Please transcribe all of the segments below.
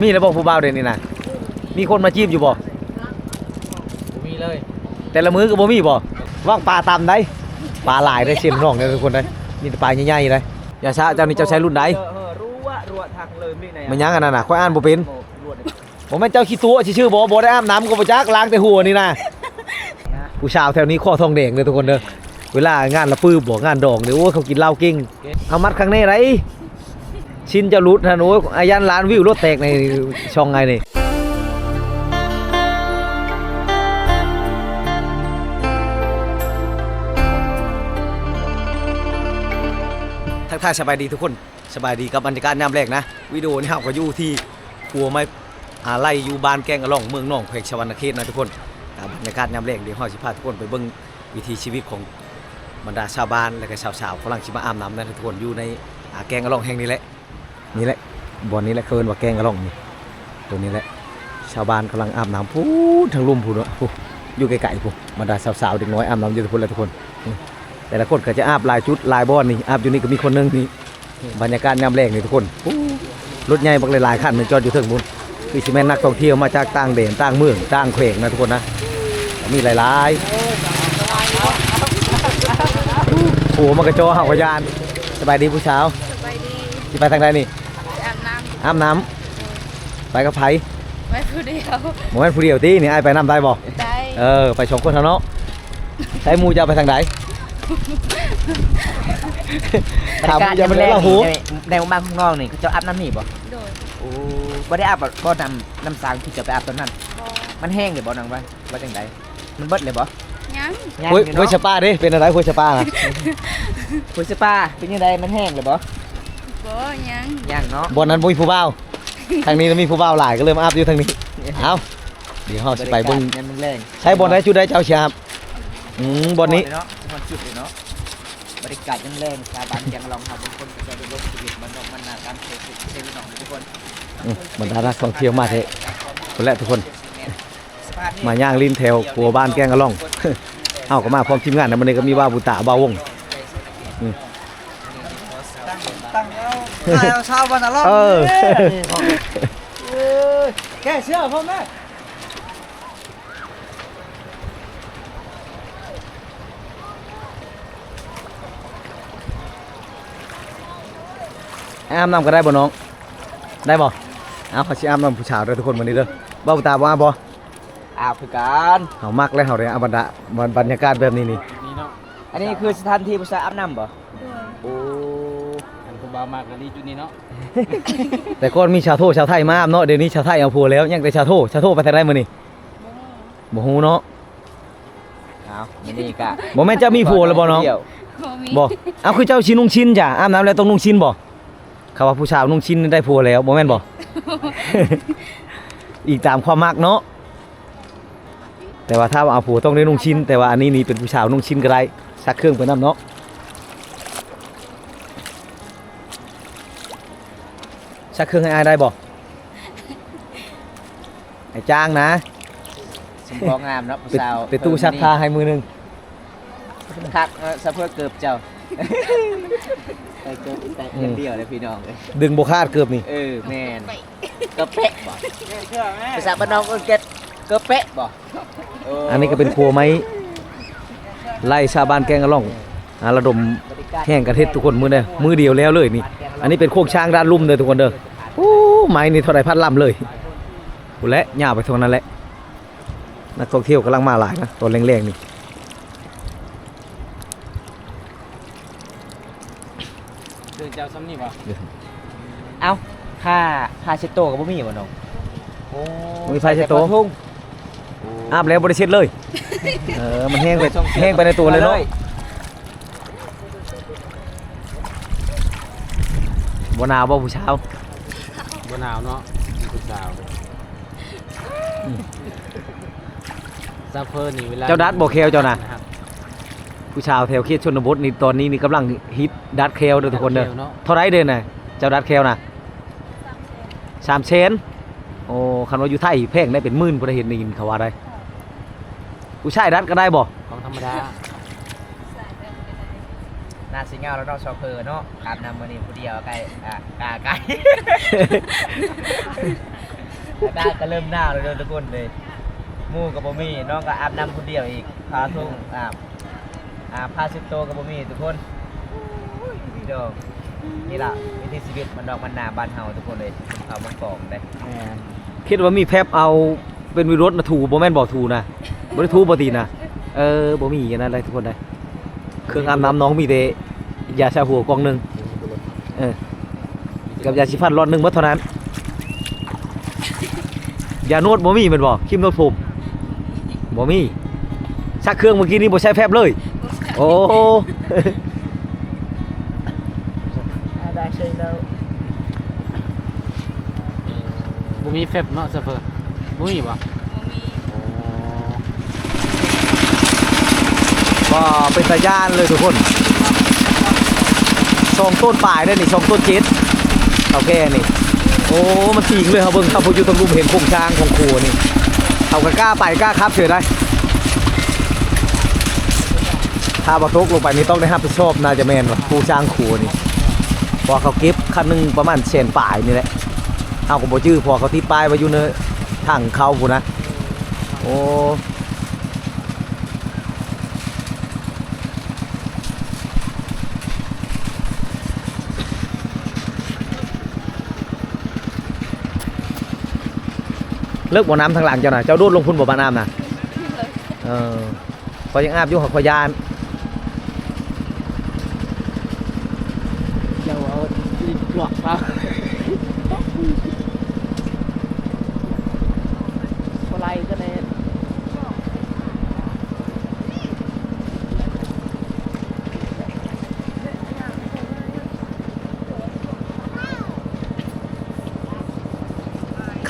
มีแล้วบอกผู้บ่าวเด่นนี่นะมีคนมาจีบอยู่บ่บ่มีเลยแต่ละมื้อก็บ่มีบ่ว่างปลาตำได้ปลาหลายได้เสียมน้องเด้อทุกคนได้มีแต่ปลาใหญ่ๆเลยอย่าช้าเจ้านี่เจ้าใช้รุ่นใดเออรู้ว่ารัวทางเลยมีไหนมันยังอันนั้นน่ะค่อยอ่านบ่เป็นรัวเด็กผมแม่นเจ้าขี้ตัวชื่อๆบ่บ่ได้อาบน้ำก็บ่จักล้างแต่หัวนี่นะผู้ชาวแถวนี้ข้อทองแดงเลยทุกคนเด้อเวลางานละปื้บบ่งานดองเด้อโอ้ยเขากินเหล้าเก่งเอามัดข้างในไร ชินจะรุดนะโอ้ยอายันล้านวิวรถแตกในช่องไงนี่ทักทายสบายดีทุกคนสบายดีกับบรรยากาศยามแรกนะวิดีโอนี้เราก็อยู่ที่ปัวไม้อาไล่อยู่บ้านแกงกระล่องเมืองหนองแขวงชวันเขตนะทุกคนบรรยากาศยามแรกเดี๋ยวเราจะพาทุกคนไปเบิ่งวิถีชีวิตของบรรดาชาวบ้านและก็ชาวสาวๆฝรั่งชิมาอาบน้ำนะทุกคนอยู่ในแกงกระล่องแห่งนี้แหละ นี่แหละบ่อนนี้แหละเคินว่าแกงกระล่องนี่ตัวนี้แหละ ชาวบ้านกำลังอาบน้ำพูดทางลุ่มพูดเนาะพูดอยู่ไกลๆพูดบรรดาสาวๆเด็กน้อยอาบน้ำอยู่ทุกคนเลยทุกคน แต่ละคนก็จะอาบหลายชุดหลายบ้อนนี่อาบอยู่นี่ก็มีคนหนึงนี่บรรยากาศยามแรงนี่ทุกคนอู้รถใหญ่บักหลายๆคันมันจอดอยู่เทิงบุญคือสิแม่นนักท่องเที่ยวมาจากต่างแดนต่างเมืองต่างแขวงนะทุกคนนะมีหลายๆโอ้โหมันกระโจเห่ากระยานสบายดีผู้สาวสบายดีสิไปทางใดนี่ไป อาบน้อาบน้ำไปกับไผำไว้ผู้เดียวหมแม่นผู้เดียวตีนี่ไอ้ายไปน้ำได้บ่ได้เออไปสองคนเท่าเนาะใช้หมูจะเอาไปทางใดถามหมูจะไปแล้วล่ะหูในหมู่บ้านข้างนอกนี่เขาจะอาบน้ำนี่บ่โดยโอ้บ่ได้อาบบ่บ่น้ำน้ำสางที่จะไปอาบตอนนั้น บอมันแห้งเลยบ่นังว่าว่าจังไดมันเบิดเลยบ่ยังยังเฮ้ยอยู่เฮ้ยเนาะชะป้าดิเป็นอะไรเฮ้ยชะป้าน่ะคุณสปาเป็นยังไงมันแห้งเลยบ่ บอยังยังเนาะบนนั้นบ่มีผู้บ่าวทางนี้มีผู้บ่าวหลายก็เลยมาอาบอยู่ทางนี้เอาเดี๋ยวเราสิไปเบิ่งยันมันแรงใช้บอลได้ชุดได้เจ้าชาบอืมบอลนี้เนาะมันจุดเลยเนาะบริการยังแรงชาวบ้านยังลองทำบางคนก็จะได้ลงชีวิตมันนอกมันหนาการเทศเทศน้องทุกคนอืมบรรดานักท่องเที่ยวมาเถอะคนแรกทุกคนสภาพนี้มาย่างลิ้นแถวปัวบ้านแกงกะล่องเอาก็มาพร้อมทีมงานนะมันนี้ก็มีว่าบุตาบ่าววงตั้งแล้ว ถ่ายเอาชาวบ้านละรอบเออเออแกเชื่อพ่อแม่อาบน้ำก็ได้บ่น้อง ได้บ่เอาเขาสิอาบน้ำผู้ชาวเด้อทุกคนวันนี้เด้อบ่าวบุตาบ่อาบบ่อาบคือการเฮามักแล้วเฮาได้อาบบรรดาบรรยากาศแบบนี้นี่ นี่เนาะอันนี้คือสถานที่ผู้ชายอาบน้ำบ่ โดย โอ้ อันคุณบาวมากกะดีจุดนี้เนาะแต่ก่อนมีชาวโทชาวไทยมาอาบเนาะเดี๋ยวนี้ชาวไทยเอาผัวแล้วยังแต่ชาวโทชาวโทไปทางใดมื้อนี้บ่ฮู้เนาะเอาไม่นี่กะบ่แม่นเจ้ามีผัวแล้วบ่น้องเที่ยวบอมีบ่เอาคือเจ้าชินุ่งชินจ้ะอาบน้ำแล้วต้องนุ่งชินบ่เขาว่าผู้ชายนุ่งชินได้ผัวแล้วบ่แม่นบ่อีกตามความมักเนาะแต่ว่าถ้าเอาผัวต้องได้นุ่งชินแต่ว่าอันนี้นี่เป็นผู้ชายนุ่งชินก็ได้ซักเครื่องไปนํเนาะ ซักเครื่องให้อายได้บ่ไอ้จ้างนะสมพองามเนาะผู้เป็นสาวเป็นตู้ซักผ้าให้มือหนึงคักเออสะเพื่อเกือบเจ้าไปเกือบแต่เพียงเดียวเลยพี่น้องเลยดึงบ่คาดเกือบนี่เออแมนเกือบเป๊ะบ่ภาษาบ้านน้องเออเก็ตเกือบเป๊ะบ่เอันนี้ก็เป็นครัวไม้ไล่ชาวบ้านแกงกะล่องอ่าระดมแห้งกระเทศทุกคนมือเดียวมือเดียวแล้วเลยนี่ อันนี้เป็นโคกช้างด้านลุ่มเลยทุกคนเด้อ โอ้ไม้นี่เท่าไรพัดลำเลยกูและย่าไปทางนั้นแหละนักท่องเที่ยวกำลังมาหลายนะตอนแรงๆนี่คือเจ้าซ้ำนี่บ่เอ้าผ้าผ้าเช็ดโตวกับบ่มีบ่น้องโอ้มีไฟเช็ดโตะแต่ปลาทุ่งอาบแล้วบริเช็ดเลย เออ มันแห้งไปแห้งไปในตัวเลยเนาะบหนาวบ่ผู้เช้าวบ่ หนาวเนาะผู้สาวซาเฟอร์นี่เวลาเจ้าดัดบ่แควเจ้าน่ะครับผู้ชาวแถวเขตชนบทนี่ตอนนี้นี่กำลังฮิตดัดแคลเด้อทุกคนเด้อเนาะเท่าไรเดือนน่ะเจ้าดัดแคลน่ะสามเชนโอ้คันว่าอยู่ไทยแพงได้เป็นหมื่นพอได้เห็นได้ยินเขาว่าได้ผู้ชายดัดก็ได้บ่ของธรรมดา หน้าสิงเงาแล้วเนาะชอเพอเนาะอาบน้ำมื้อนี้ผู้เดียวไกลอะกาไกลอากาศก็เริ่มหนาวแล้วเด้อทุกคนเลยหมู่กับบ่มีน้องก็อาบน้ำคนเดียวอีกพาทุ่งอาบอาบพาสิบโตกับบ่มีทุกคนพี่ดอกนี่ล่ะวิถีชีวิตมันดอกมันหนาบ้านเฮาทุกคนเลยเขามากองได้คิดว่ามีแพบเอาเป็นวิรถนะถูบ่แม่นบ่ถูนะบ่ได้ถูบ่ตีนะเออบ่มีอย่างนั้นเลยทุกคนได้ เครื่องอาบน้ำน้องมีแต่ยาชาหัวกล่องหนึ่งเออกับยาสีฟันรอดหนึ่งหมดเท่านั้น ยาโนดบ่มีแม่นบ่ครีมนดผมบ่มีชักเครื่องเมื่อกี้นี้บ่ใช้แพบเลย โอ้ได้ใช่แล้วบ่มีเฟบเนาะเซฟเฟอร์บ่มีบ่ บ่มี ก็ เป็นตาย่านเลยทุกคนช่องต้นปลายได้นี่ช่องต้นเจ็ดเอาแค่นี่ โอ้ มันสิงเลยครับเบิ่งครับผมอยู่ตรงรูมเห็นโครงช้างของครัวนี่เอากระกล้าไปกล้าครับเฉยได้ถ้าบาตกลงไปนี่ต้องได้รับผิดชอบน่าจะแมนว่ะครูช้างครัวนี่พอเขาเก็บคันหนึงประมาณเศนปลายนี่แหละเอาของบ่จื้อพอเขาที่ป้ายไว้อยู่ในทางเขาพูนะ โอ้ เลิกบ่อน้ำทางหลังเจ้าน่ะเจ้าโดดลงพุ่นบ่อบ้านน้ำน่ะเลยเออพอยังอาบอยู่ขอยานเจ้าเอาอีกหลอกครับบ่ไล่ก็แน่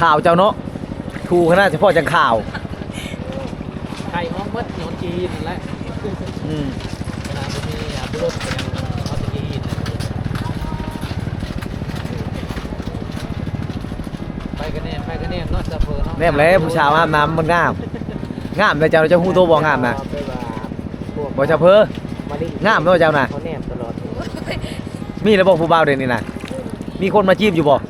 ข่าวเจ้าเนาะ ทูขนาดเฉพาะจังข่าวไข่ห้องมัดหนอนจีนนั่นแหละอืมขนาดบ่มีอาบุรถก็ยังเอาแตจีนไปกันแน่ไปกันแน่เนาะซัฟเฟอร์เนาะแนมแล้วผู้ชายอาบน้ำมันงามงามเลยเจ้าเจ้าฮู้โตบ่งามนะไปว่าพวกบ่เจ้าเพ้อมาดิงามเนาะเจ้าน่ะเขาแนมตลอดมีแล้วบ่ผู้บ่าวเด่นนี่น่ะมีคนมาจีบอยู่บ่บ่มีเลย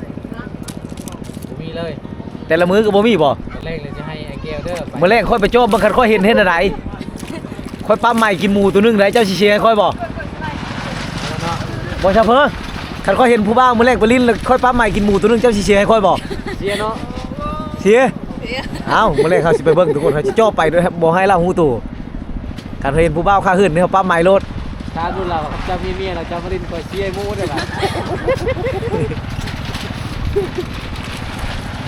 แต่ละมื้อก็บ่มีบ่ตอนแรกเลยจะให้ไอ้แก้วเด้อไปมื้อแรกค่อยไปโจมบางคันค่อยเห็นเห็นอะไรค่อยปั๊มใหม่กินหมูตัวหนึงได้เจ้าสิเชียร์ให้ค่อยบ่เอาเนาะบ่เจ้าเพ้อคันค่อยเห็นผู้บ่าวมื้อแรกไปลิ้นแล้วค่อยปั๊มใหม่กินหมูตัวหนึงเจ้าสิเชียร์ให้ค่อยบ่เสียเนาะเสียเสียเอ้ามื้อแรกเขาสิไปเบิ่งทุกคนเขาสิจ่อไปด้วยครับบ่ให้เราฮู้ตัวคันเห็นผู้บ่าวค่าหื่นนี่เขาปั๊มใหม่รถถ้าดูเราเจะมีเมียเราจะมาดินก็เสียหมูได้ล่ะ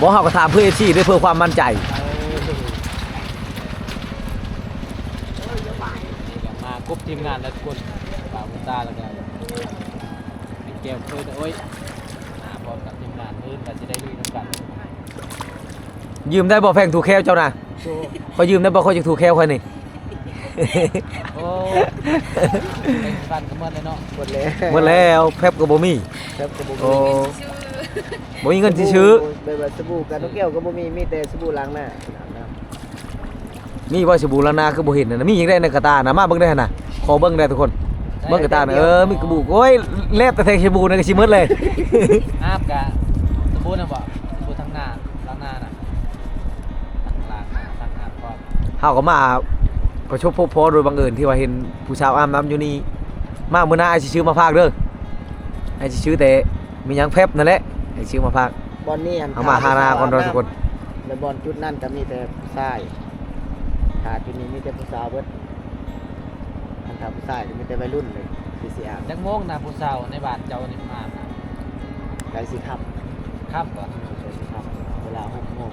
บ่เฮาก็ถามเพื่ออาชีพด้วยเพื่อความมั่นใจมากรุ๊ปทีมงานแล้วทุกคนป่าวมุตาแล้วกันไอ้แก้วเคยแต่โอ้ยหาพร้อมกับทีมงานเพิ่นก็จะได้ลุยน้ำกัน ยืมได้บ่แพงถูกแควเจ้าน่ะขอยืมได้บ่ขอยจะถูกแควค่อยนี่ โอ้เป็นฟันกันหมดเลยเนาะหมดแล้วหมดแล้วแพบก็บ่มีครับก็บ่โอ้ชื่อบ่มีเงินสิซื้อแบบว่าสบู่กันนกแก้วก็บ่มีมีแต่สบู่ล้างหน้าอาบน้ำมีบ่สบู่ล้างหน้าคือบ่เห็นน่ะนะมีหยังได้ในกระตาน่ะมาเบิ่งได้หั่นน่ะขอเบิ่งได้ทุกคนเบิ่งกระตาน่ะเออมีกระบุกโอ้ยแลบแต่แทงสบู่นั่นก็สิหมดเลย อาบกะสมบูรณ์นะบ่สมบูรณ์ทั้งหน้าล้างหน้าน่ะทั้งล้างหน้าทั้งอาบพร้อมเฮาก็มา ก็ชบพบพอโดยบังเอิญที่ว่าเห็นผู้สาวอาบน้ำอยู่นี่มามื้อหน้าไอ้สิซื้อมาพากเด้อไอ้สิซื้อแต่มีหยังแพบนั่นแหละไอ้ซื้อมาพากบอลนี่อันเอามาหาหน้าก่อนเด้อทุกคนแล้วบอลจุดนั่นก็มีแต่ผู้ชายขาจุดนี้มีแต่ผู้สาวเบิดอันถ้าผู้ชายก็มีแต่วัยรุ่นเลยสิสิอาบจักโมงนะผู้สาวในบ้านเจ้านี่มาอาบนะไกลสิครับครับบ่ไกลสิครับเวลาหกโมง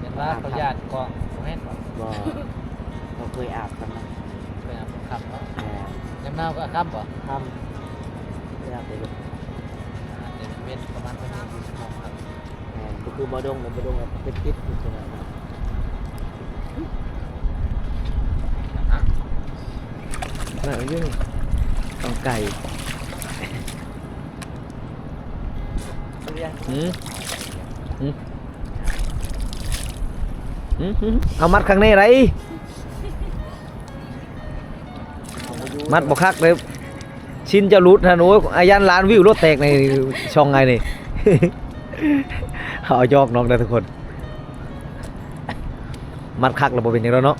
เห็นว่าเขาญาติกองบ่เห็นบ่บ่ เราเคยอาบกันนะเคยอาบครับเนาะแต่ยามหนาวก็ครับบ่ค่ำไม่อาบไปเลยอาจจะเป็นประมาณเท่านี้อยู่ชั่วโมงครับแหมก็คือบอดงกับบอดงกับเป็นพิษอยู่ตรงนั้นนะน่ะอยู่ต้องไก่หืมหืมหืมหืมเอามัดข้างในไร มัดบ่คักเลยชินจะรุดฮะโน้ยอายันล้านวิวรถแตกในช่องไงนี่เอายอกน้องได้ทุกคน มัดคักเราเป็นอย่างแล้วเนาะ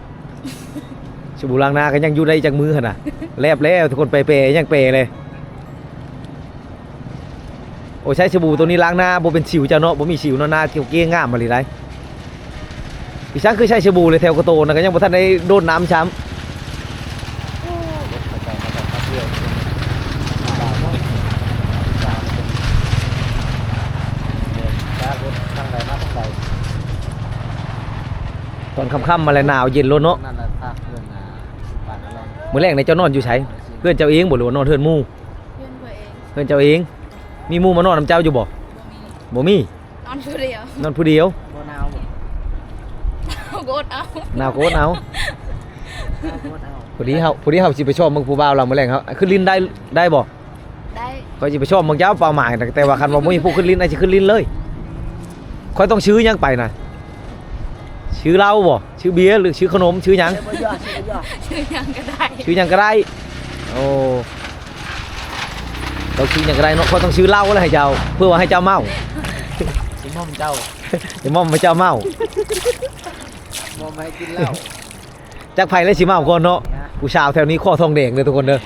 สบู่ล้างหน้าก็ยังอยู่ในจากมือหั่นน่ะแลบแล้วทุกคนไปเปยังเปเลยโอ้ใช้สบู่ตัวนี้ล้างหน้าบ่เป็นสิวจ้าเนาะบ่มีสิวเนาะหน้าเกี่ยวเกี้ยงงามมาเลยได้พี่ช้างคือใช้สบู่เลยแถวกระโตนะก็ยังบ่ทันได้โดนน้ำช้ำ เข้าใจมาจากพักเดียวจ้ารถทางใดมาทางใด ต อนค่ำๆมาแล้วหนาวเย็นโลดเนาะนั่นแหละภาคเพื่อนนะบ้านอารมณ์มื้อแรกในเจ้านอนอยู่ไสเพื่อนเจ้าเองบ่หรือว่านอนเทือนหมู่เพื่อนตัวเองเพื่อนเจ้าเอง มีหมู่มานอนนํเจ้าอยู่บ่บ่มีบ่มีนอนผู้เดียวนอนผู้เดียวโบนาวบ่เอาโกดเอาหนาวโคตรเอาโบนาวพอดีเฮาพอดีเฮาสิไปชอบมึงผู้บ่าวเรามื้อแรกเฮาขึ้นลิ้นได้ได้บ่ได้ก็สิไปชอบมึงเจ้าเป้าหมายนะแต่ว่าคันว่าบ่มีผู้ขึ้นลิ้นไอ้สิขึ้นลิ้นเลยค่อยต้องชื่อหยังไปน่ะ ชื่อเหล้าบ่ชื่อเบียร์หรือชื่อขนมชื่อหยังบ่ยอดบ่ยอดชื่อหยังก็ได้ชื่อหยังก็ได้โอ้เราชื่อหยังก็ได้เนาะค่อยต้องชื่อเหล้าแล้วให้เจ้า เพื่อว่าให้เจ้าเมาสิมอมเจ้าเดี๋ยวมอมให้เจ้าเมามอมให้กินเหล้าจักไผเลยสิเมาก่อนเนาะผู้ชาวแถวนี้ข้อทองแดงเลยทุกคนเด้อ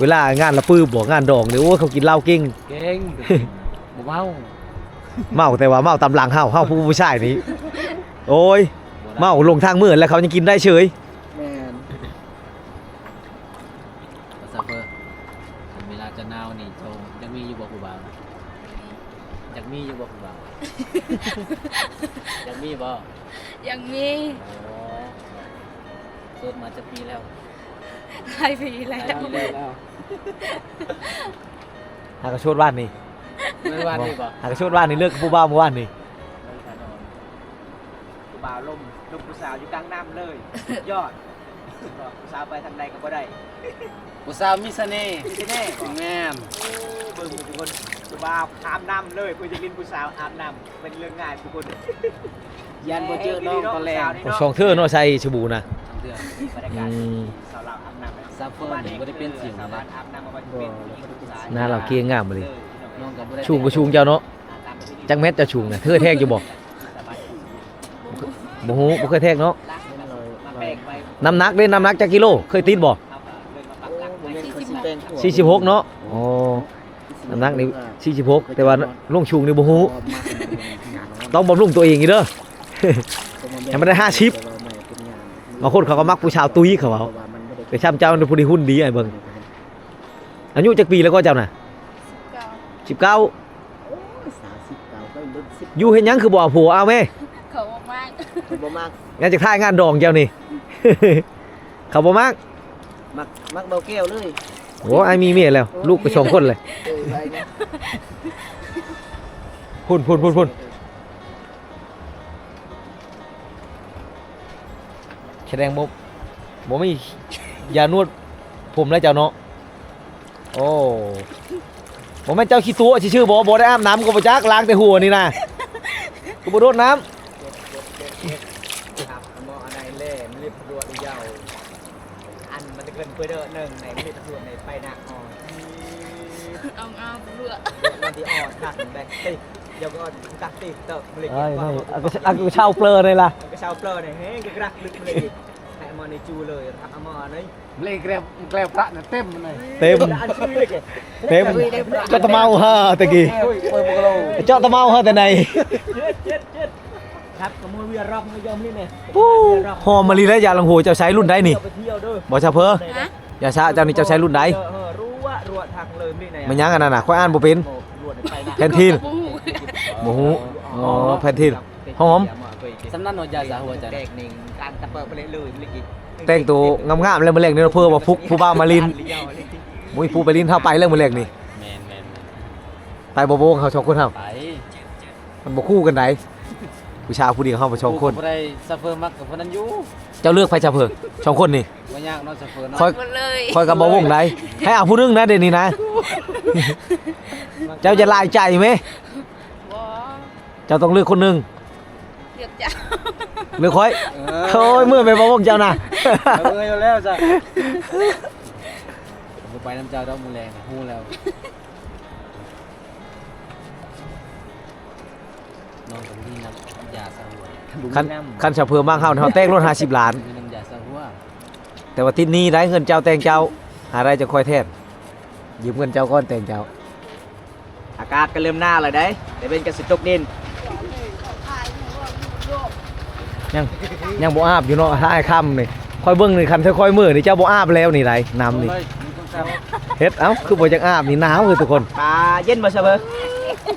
เวลางานละปื้บบ่งานดองเนี่ยโอ้ยเขากินเหล้าเก่งเก่งบ่เมาเมาแต่ว่าเมาตำหลังเฮาเฮาผู้ผู้ชายนี่โอ้ย เมาลงทางมืดแล้วเขายังกินได้เฉยแม่นภาษาเฟอร์เวลาจะหนาวนี่โจงยังมีอยู่บ่ผู้บ่าวยังมีอยู่บ่ผู้บ่าวยังมีบ่ยังมีอ๋อโสดมาจะปีแล้วหลายปีแล้วปีแล้วหากระโชดบ้านนี่ไม่ว่านี่บ่หากระโชดบ้านนี่เลิกกับผู้บ่าวเมื่อวานนี่ผู้บ่าวลมลมผู้สาวอยู่กลางน้ำเลยยอดผู้สาวไปทางใดก็บ่ได้ผู้สาวมีเสน่ห์มีเสน่ห์แม่นเบิ่งทุกคนผู้บ่าวอาบน้ำเลยเพื่อจะกินผู้สาวอาบน้ำเป็นเรื่องง่ายทุกคนยันบ่เจอน้องตอนแรกโอ้ช่องเธอเนาะใส่ชบูนะเดือนบรรยาอืกาศมสาวลาวอาบน้ำซาเฟอร์นี่บ่ได้เป็นสิวสาวนะบ้านอาบน้ำมาเป็นผู้หญิงผู้ชายหน้าเราเกียงงามมาเลยน้องก็บ่ได้ชูงก็ชูงเจ้าเนาะจักแมทจะชูงนะเธอแทกอยู่บ่ บ่ฮู้บ่เคยแทกเนาะมาแปลงไปน้ำหนักเด้น้ำหนักจักกิโล เคยติดบ่เอาก็เลยมาปักหลักไว้46เนาะอ๋อน้ำหนักนี่46แต่ว่าลงชูงนี่บ่ฮู้ต้องบำรุงตัวเองอีกเด้อยังไม่ได้50บางคนเขาก็มักผู้ชาวตุ้ยเขาเอาแต่ช้ำเจ้าเป็นผู้ที่หุ่นดีไอ้เบิ่งอายุจักปีแล้วก็เจ้าน่ะเก่า19อยู่เฮ็ดหยังคือบ่เอาผัวเอาแม่ เขาบอกมากบ่มักงั้นจะท่ายงานดองเจ้านี่ เขาบ่มักมักมักเบาแก้วเลยโอ้ไอ้มีเมียแล้ว ลูกไปสองคนเลยเออไปนะพุ่นพุ่นพุ่นพุ่นแสดงบ่บ่มียานวดผมแล้วเจ้าเนาะโอ้บ่แม่นเจ้าขี้ตัวชื่อๆบ่บ่ได้อาบน้ำก็บ่จักล้างแต่หัวนี่นะก็บ่โดดน้ำ ครับมออะไรเล่มนรีบรวดยาวอัน มันจะเกินเพื่อเด้อหนึ่งในรีบรวดในไปหนักอ่อนเอาเอาเบื่อวันที่อ่อนขัดไปเฮ้ยเดี๋ยวก็ตักติดเติบเลยเอ้ยนี่เอาก็เอาก็เช่าเปลือเลยล่ะก็ชาวเปลอเนี่ยเฮ้ยก็กระลึกเลยแหมในจูเลยครับเอามาเลยเล่แกลบแกลบพระน่ะเต็มเลยเต็มอันชื่อเลยแกเต็มเจ้าตะเมาฮะตะกี้โอ้ยโอ้ยบ่กะโลเจ้าตะเมาฮะแต่ไหนเจ็ดเจ็ดเจ็ด ครับขโมยเวียรอบไม่ยอมนี่เนี่ยหอมมะลิและยาลังโหเจ้าใช้รุ่นใดนี่ ไปเที่ยวด้วยบ่ชาเพอฮะอย่าช้าเจ้านี่เจ้าใช้รุ่นใดรู้ว่ารัวทางเลยนี่ไหนมันยังอันนั้นน่ะค่อยอ่านบ่เป็นรัวไปนะแพนทีนบ่ฮู้บ่ฮู้อ๋อแพนทีนหอม สำนักหน่วยยาสาหัวใจแตกหนึ่งการตะเปิดไปเลยเลยเลยกินแต่งตัวงามๆแล้วมื้อแรกนี่เพื่อว่าฟุกผู้บ่าวมาลินมุ้ยผู้ไปลินเฮาไปแล้วมื้อแรกนี่แม่นแม่นไปบ่โบงเขาสองคนเฮาไปมันบ่คู่กันได ผู้ชายผู้เดียวเฮาไปสองคนบ่ได้ซาเฟอร์มักกับคนนั้นอยู่เจ้าเลือกไผชาเพอสองคนนี่บ่ยากเนาะซาเฟอร์เนาะค่อยหมดเลยค่อยก็บ่วงไดให้เอาผู้หนึงนะเดี๋ยวนี้นะ เจ้าจะลายใจไหมบ่เจ้าต้องเลือกคนหนึงเรียกจ้าเลือกค่อยเอโอ้ยเมื่อไปบ่วงเจ้านะเอออยู่แล้วจ้ะผมไปน้ำเจ้าดอกมูแรงฮู้แล้ว น้น้องกับมีน้ำยาสะหัวคันคันชาวเพื่อมากเฮาเฮาแต่งรถ50ล้าน มีน้ำยาสะหัวแต่ว่าทิศนี้ได้เงินเจ้าแต่งเจ้า หาได้จะคอยแทนยืมเงินเจ้าก้อนแต่งเจ้า อากาศก็เริ่มหน้าเลยได้แต่เป็นกระสิตกดินยังยังบ่อาบอยู่เนาะถ้าไอ้ค่ำนี่คอยเบิ่งนี่คันค่อยๆมือนี่เจ้าบ่อาบแล้วนี่ไรน้ำนี่เฮ้ยมีคนแซวเฮ็ดเอ้าคือบ่จักอาบนี่หนาวคือทุกคนปลาเย็นบ่ซะเบอร์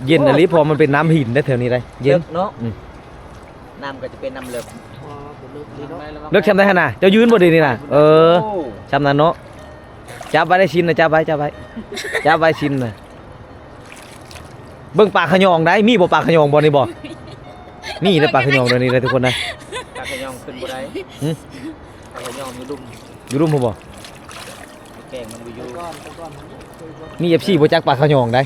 เย็นอะลิพอมันเป็นน้ำหินได้แถวนี้ได้เย็น เนาะอืม น้ำก็จะเป็นน้ำเลิกเลือกชำได้ขนาดเจ้ายืนบ่ดีนี่น่ะเออโชำนั้นเนาะจับไว้ได้ชิ้นนะจับไว้จับไว้จับไว้ชิ้นน่ะเบิ่งปลาขยองได้มีบ่ปลาขยองบ่นี่บ่มีนะปลาขยองเดี๋ยวนี้เลยทุกคนนะ ปลาขยองขึ้นบ่ได้หึ ปลาขยองอยู่ลุ่มอยู่รุ่มบ่บ่แกงมันบ่อยู่ก้อนก้อนมี FC บ่จักปลาขยองได้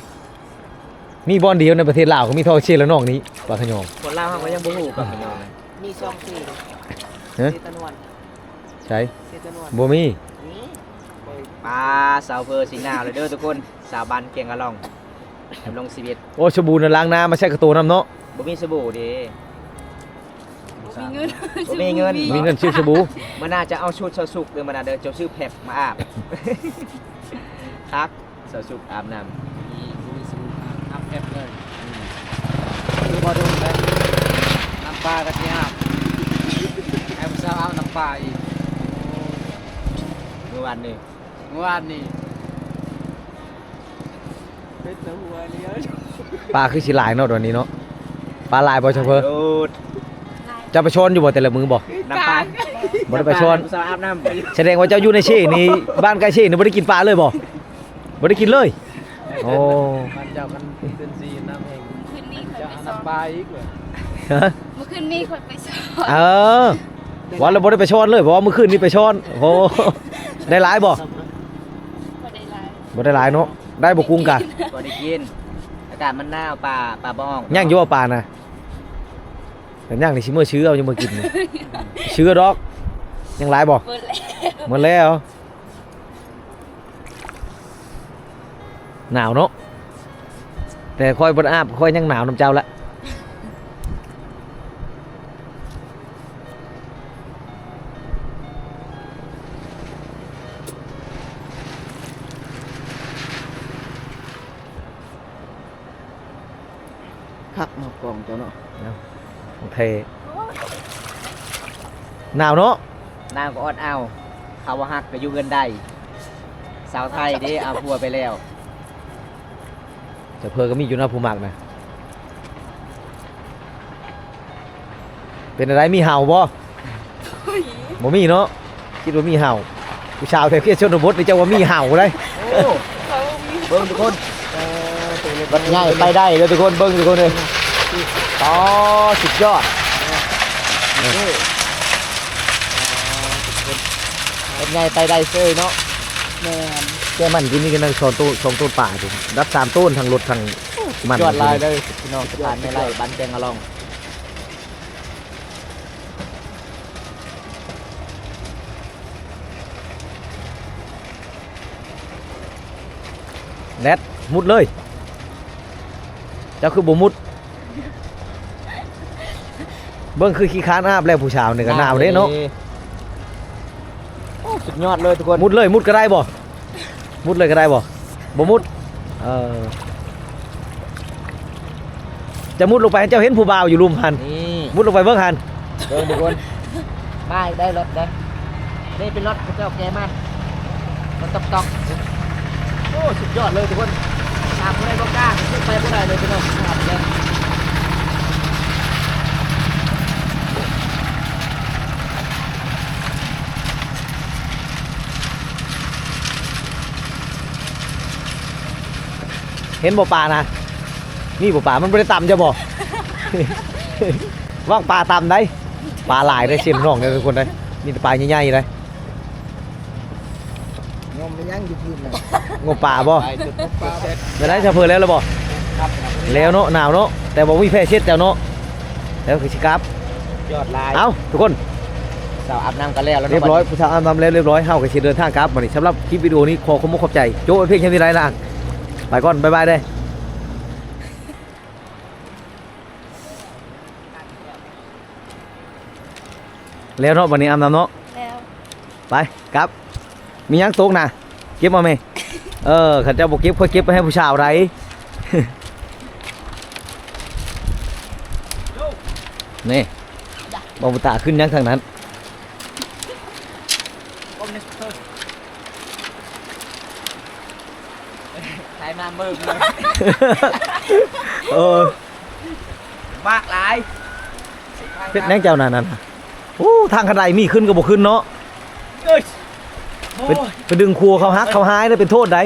มีบ่อนเดียวในประเทศลาวก็มีทอเชลและนองนี้ปลาขยองคนลาวเขาก็ยังบ่ฮู้ปลาขยองนะมีซองสี่เฮ้ยเซตานวนใช่เซตานวนบ่มีนี่ไปปลาสาวเพอสิงหนาวเลยเด้อทุกคนสาวบ้านเกียงกะล่องดำรงชีวิตโอ้ชบูรณ์น่ะล้างน้ำมาใช้กระโตน้ำเนาะบ่มีสบู่เด้มีเงินบ่มีเงินมีเงินซื้อชบูมันน่าจะเอาชุดสาวสุกเด้อมันน่าเด้อเจ้าซื้อแพ็คมาอาบครับสาวสุกอาบน้ำมีมีสูตร น้ำแคบเลยคือพอดูเลยน้ำปลากระเทียมไอ้ผู้สาวเอาน้ำปลาอีกเมื่อวานนี้เมื่อวานนี่เป็นตะหัวเลี้ยวปลาคือสิหลายเนาะตอนนี้เนาะปลาหลายบ่เฉพาะโดดจะไปชนอยู่บ่แต่ละมือบ่น้ำปลาบ่ได้ไปชนสาวอาบน้ำแสดงว่าเจ้าอยู่ในเช่นี่บ้านใกล้เช่นี่บ่ได้กินปลาเลยบ่บ่ได้กินเลย โอ้ มันเจ้ากันเป็นสีน้ำเองคืนนี้คอยจะไปเอาสอน้ำบปลาอีกเลยฮะเมื่อคืนนี้คอยไปสอบเออวันเราบ่ได้ไปชนเลยเพราะว่าเมื่อคืนนี้ไปชนโอ้ได้หลายบ่พอได้ไลน์บ่ได้หลายเนาะได้บ่กุ้งกะก็ได้กิน อากาศมันหนาวปลาปลาบ้องย่างอยู่ว่าปลานะแต่ย่างนี่สิมื้อชื้อเอาจะมากินนี่ชื้อดอก ยังหลายบ่เปิดแล้วหมดแล้ว หนาวเนาะแต่ค่อยบนอาบค่อยยังหนาวน้ำเจ้าละคักมากองเจ้าเนาะโอเคหนาวเนาะนางก็อดเอาเขาว่าฮักก็อยู่เงินได้สาวไทยเด้เอาผัวไปแล้ว แต่เพอก็มีอยู่นะผู้มักนะเป็นอะไรมีเห่าบ่บ่มีเนาะคิดว่ามีเห่าผู้ชาวแต่เพียชนบทนี่เจ้าว่ามีเห่าเลยโอ้เขามีเบิ่งทุกคนมันง่ายไปได้เลยทุกคนเบิ้งทุกคนเลยอ๋อสุดยอดเป็นไงไปได้เซยเนาะแม่น แกมันกินนี่กันนั่งสองต้นสองต้นป่าดูรับสามต้นทางรถทางมันยอดลายเลยพี่น้องสะพานไม่ไล่บ้านแกงกะลองแรดมุดเลยเจ้าคือบ่มุด เบิ้งคือขี้ค้านอาบแล้วผู้ชาวนี่ก็หนาวเด้เนาะโอ้สุดยอดเลยทุกคน มุดเลยมุดก็ได้บ่ มุดเลยก็ได้บ่บ่มุดเออจะมุดลงไปให้เจ้าเห็นผู้บ่าวอยู่รุมหันนี่มุดลงไปเบิ่งหันเบิ่งทุกคนมาได้รถได้นี่เป็นรถพระเจ้าแกมากรถตอกตอกโอ้สุดยอดเลยทุกคนตามผู้ใดก็กล้าขึ้นไปผู้ใดเลยพี่น้องครับเลย เห็นบ่ปลานะนี่บ่ปลามันบ่ได้ต่ำจะบ่ว่างปลาต่ำได้ปลาหลายได้เสียมน้องเด้อทุกคนได้มีแต่ปลาใหญ่ๆเลยงมไปยังอยู่พื้นเลยงมปลาบ่ไปจุดพบปลาเสร็จเวลาจะเพิ่นแล้วล่ะบ่ครับแล้วเนาะหนาวเนาะแต่บ่มีแพร่เช็ดแล้วเนาะแล้วคือสิครับยอดลายเอ้าทุกคนสาวอาบน้ำกันแล้วแล้วเรียบร้อยผู้ชายอาบน้ำแล้วเรียบร้อยเฮาก็สิเดินทางกลับบัดนี้สำหรับคลิปวิดีโอนี้ขอขอบคุณขอบใจโจ้ไว้เพียงแค่นี้ไรล่ะ ไปก่อนบายบายเด้แล้วเนาะวันนี้อาบน้ำเนาะแล้วไปครับ มียังตกนะเก็บมาไหมเออขันเจ้าบอกเก็บค่อยเก็บไปให้ผู้ชาวไรนี่บอมตาขึ้นยังทางนั้น เบิ่งเลยเออมากหลายเป็ดแนงเจ้านั่นน่ะโอ้ทางขันไดมีขึ้นก็บ่ขึ้นเนาะเอ้ยโอ้ไปยไปดึงครัวเขาฮักเขาหายได้เป็นโทษใด